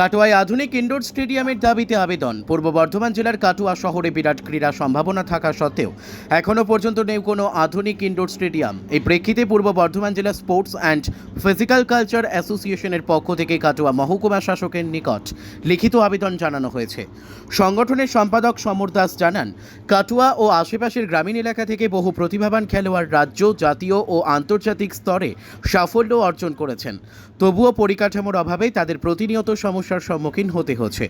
কাটোয়ায় আধুনিক ইনডোর স্টেডিয়ামের দাবিতে আবেদন। পূর্ব বর্ধমান জেলার কাটোয়া শহরে বিরাট ক্রীড়া সম্ভাবনা থাকা সত্ত্বেও এখনও পর্যন্ত নেই কোনো আধুনিক ইনডোর স্টেডিয়াম। এই প্রেক্ষিতে পূর্ব বর্ধমান জেলা স্পোর্টস অ্যান্ড ফিজিক্যাল কালচার অ্যাসোসিয়েশনের পক্ষ থেকে কাটোয়া মহকুমা শাসকের নিকট লিখিত আবেদন জানানো হয়েছে। সংগঠনের সম্পাদক সমর দাস জানান, কাটোয়া ও আশেপাশের গ্রামীণ এলাকা থেকে বহু প্রতিভাবান খেলোয়াড় রাজ্য, জাতীয় ও আন্তর্জাতিক স্তরে সাফল্য অর্জন করেছেন। তবুও পরিকাঠামোর অভাবে তাদের প্রতিনিয়ত সমস্যার সম্মুখীন হতে হচ্ছে।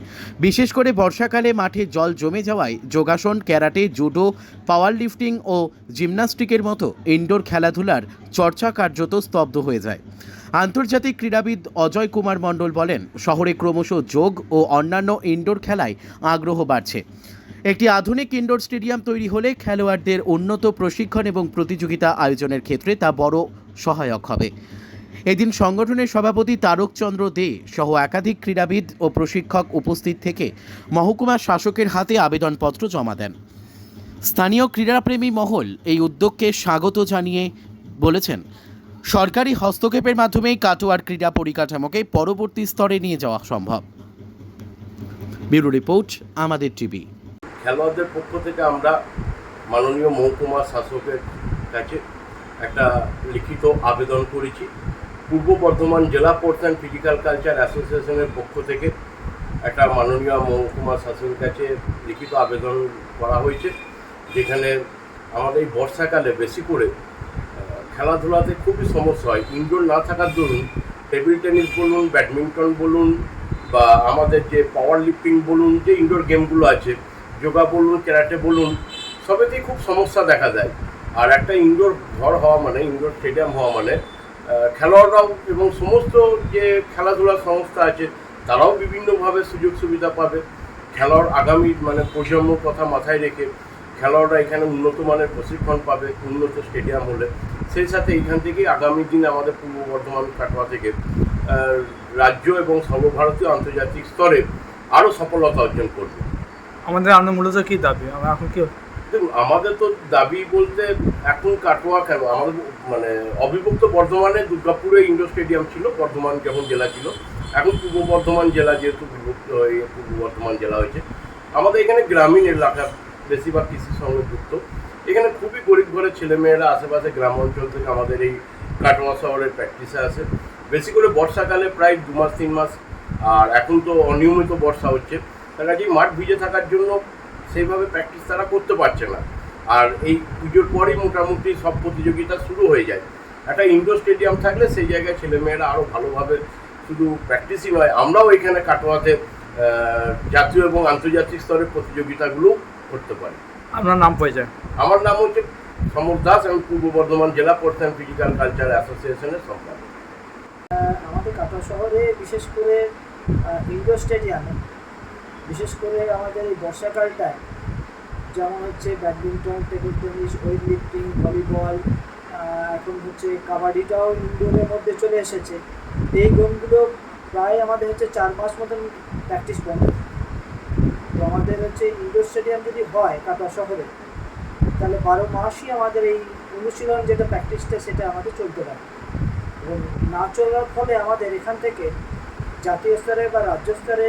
বিশেষ করে বর্ষাকালে মাঠে জল জমে যাওয়ায় যোগাসন, ক্যারাটে, জুডো পাওয়ার লিফটিং ও জিমন্যাস্টিকের মতো ইনডোর খেলাধুলার চর্চা কার্যত স্তব্ধ হয়ে যায়। আন্তর্জাতিক ক্রীড়াবিদ অজয় কুমার মণ্ডল বলেন, শহরে ক্রমশ যোগ ও অন্যান্য ইনডোর খেলায় আগ্রহ বাড়ছে। একটি আধুনিক ইনডোর স্টেডিয়াম তৈরি হলে খেলোয়াড়দের উন্নত প্রশিক্ষণ এবং প্রতিযোগিতা আয়োজনের ক্ষেত্রে তা বড় সহায়ক হবে। এদিন সংগঠনের সভাপতি তারক চন্দ্র দে সহ একাধিক ক্রীড়াবিদ ও প্রশিক্ষক উপস্থিত থেকে মহকুমা শাসকের হাতে আবেদনপত্র জমা দেন। স্থানীয় ক্রীড়াপ্রেমী মহল এই উদ্যোগকে স্বাগত জানিয়ে বলেছেন, সরকারি হস্তক্ষেপের মাধ্যমেই কাটোয়ার ক্রীড়া পরিকাঠামোকে পরবর্তী স্তরে নিয়ে যাওয়া সম্ভব। ব্যুরো রিপোর্ট, আমাদের টিভি। খেলোয়াড়দের পক্ষ থেকে আমরা মাননীয় মহকুমা শাসকের কাছে একটা লিখিত আবেদন করেছি। পূর্ব বর্ধমান জেলা স্পোর্টস অ্যান্ড ফিজিক্যাল কালচার অ্যাসোসিয়েশনের পক্ষ থেকে একটা মাননীয় মহকুমা শাসকের কাছে লিখিত আবেদন করা হয়েছে, যেখানে আমাদের এই বর্ষাকালে বেশি করে খেলাধুলাতে খুবই সমস্যা হয়। ইনডোর না থাকার দরুন টেবিল টেনিস বলুন ব্যাডমিন্টন বলুন, বা আমাদের যে পাওয়ার লিফটিং বলুন, যে ইনডোর গেমগুলো আছে যোগা বলুন ক্যারাটে বলুন, সবেতেই খুব সমস্যা দেখা যায় আর একটা ইনডোর ঘর হওয়া মানে ইনডোর স্টেডিয়াম হওয়া মানে খেলোয়াড়রাও এবং সমস্ত যে খেলাধুলার সংস্থা আছে, তারাও বিভিন্নভাবে সুযোগ সুবিধা পাবে। খেলোয়াড় আগামী মানে প্রজন্মর কথা মাথায় রেখে খেলোয়াড়রা এখানে উন্নত মানের প্রশিক্ষণ পাবে, উন্নত স্টেডিয়াম হলে। সেই সাথে এখান থেকেই আগামী দিনে আমাদের পূর্ব বর্ধমান, কাটোয়া থেকে রাজ্য এবং সর্বভারতীয় আন্তর্জাতিক স্তরে আরও সফলতা অর্জন করবে। আমাদের আমরা মূলত কি দাবি? আমরা এখন কি দেখুন, আমাদের তো দাবি বলতে এখন কাটোয়া কেন? আমাদের মানে অবিভক্ত বর্ধমানে দুর্গাপুরে ইন্ডোর স্টেডিয়াম ছিল, বর্ধমান যখন জেলা ছিল। এখন পূর্ব বর্ধমান জেলা যেহেতু বিভক্ত হয়ে পূর্ব বর্ধমান জেলা হয়েছে। আমাদের এখানে গ্রামীণ এলাকা বেশিরভাগ কৃষির সঙ্গে যুক্ত। এখানে খুবই গরিব ঘরের ছেলেমেয়েরা আশেপাশে গ্রাম অঞ্চল থেকে আমাদের এই কাটোয়া শহরের প্র্যাকটিসে আসে। বেশি করে বর্ষাকালে প্রায় দু মাস, তিন মাস, আর এখন তো অনিয়মিত বর্ষা হচ্ছে। তার কাজেই মাঠ ভিজে থাকার জন্য সেইভাবে প্র্যাকটিস তারা করতে পারছে না। আর এই পুজোর পরেই মোটামুটি সব প্রতিযোগিতা শুরু হয়ে যায়। একটা ইনডোর স্টেডিয়াম থাকলে সেই জায়গায় ছেলেমেয়েরা আরও ভালোভাবে শুধু প্র্যাকটিসই নয় আমরাও এখানে কাটোয়াতে জাতীয় এবং আন্তর্জাতিক স্তরের প্রতিযোগিতাগুলো করতে পারি। আপনার নাম পরিচয়? আমার নাম হচ্ছে সমর দাস আমি পূর্ব বর্ধমান জেলা অ্যান্ড ফিজিক্যাল কালচার অ্যাসোসিয়েশনের সম্পাদক। আমাদের কাটোয়া শহরে বিশেষ করে ইনডোর স্টেডিয়ামে বিশেষ করে আমাদের এই বর্ষাকালটায়, যেমন হচ্ছে badminton, table tennis weight lifting volleyball এখন হচ্ছে কাবাডিটাও ইনডোরের মধ্যে চলে এসেছে। এই গেমগুলো প্রায় আমাদের হচ্ছে চার মাস মতন প্র্যাকটিস বন্ধ। তো আমাদের হচ্ছে ইনডোর স্টেডিয়াম যদি হয় কাটোয়া শহরে, তাহলে বারো মাসই আমাদের এই অনুশীলন যেটা প্র্যাকটিসটা সেটা আমাদের চলতে পারে। এবং না চলার ফলে আমাদের এখান থেকে জাতীয় স্তরে বা রাজ্য স্তরে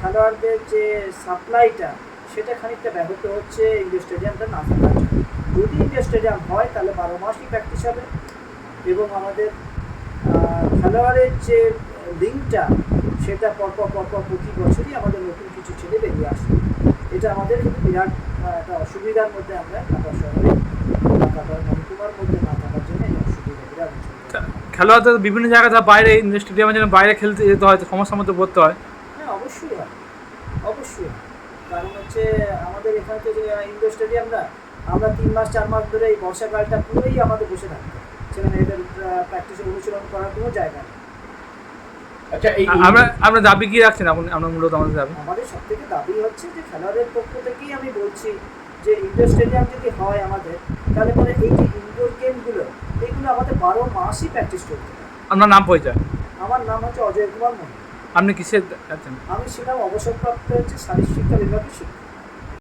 খেলোয়াড়দের যে সাপ্লাইটা সেটা খানিকটা ব্যাহত হচ্ছে ইন্ডিয়া স্টেডিয়ামটা না থাকার। যদি ইন্ডিয়া স্টেডিয়াম হয়, তাহলে বারো মাসই প্র্যাকটিস হবে এবং আমাদের খেলোয়াড়ের যে লিঙ্কটা সেটা পরপর পরপর প্রতি বছরই আমাদের নতুন কিছু ছেলে বেরিয়ে আসবে। এটা আমাদের কিন্তু বিরাট একটা অসুবিধার মধ্যে আমরা কাটা শহরে মহকুমার মধ্যে না থাকার জন্য এই অসুবিধা বিরাট। খেলোয়াড়দের বিভিন্ন জায়গায় বাইরে স্টেডিয়ামের জন্য বাইরে খেলতে যেতে হয় সমস্যার মধ্যে পড়তে হ্যাঁ। অবশ্যই হয় অবশ্যই হয়। কারণ হচ্ছে আমাদের এখানে তো যে ইন্ডোর স্টেডিয়াম না আমরা তিন মাস চার মাস ধরে এই বর্ষাকালটা পুরোই আমাদের বসে থাকতে হয়। সেখানে এদের প্র্যাকটিসে অনুশীলন করার কোনো জায়গা নেই। আচ্ছা এই আমরা আমরা দাবি কি রাখছেন? আপনি আমরা মূলত আমাদের দাবি। আমাদের সব থেকে দাবি হচ্ছে যে খেলোয়াড়ের পক্ষ থেকেই আমি বলছি যে ইন্ডোর স্টেডিয়াম যদি হয় আমাদের তাহলে পরে এই যে ইনডোর গেমগুলো এইগুলো আমাদের বারো মাসই প্র্যাকটিস করতে হবে আপনার নাম পরিচয়? আমার নাম হচ্ছে অজয় কুমার মন্ডল আপনি কিসের আছেন? আমি ছিলাম অবসরপ্রাপ্ত হচ্ছে শারীর শিক্ষা বিভাগের শিক্ষক।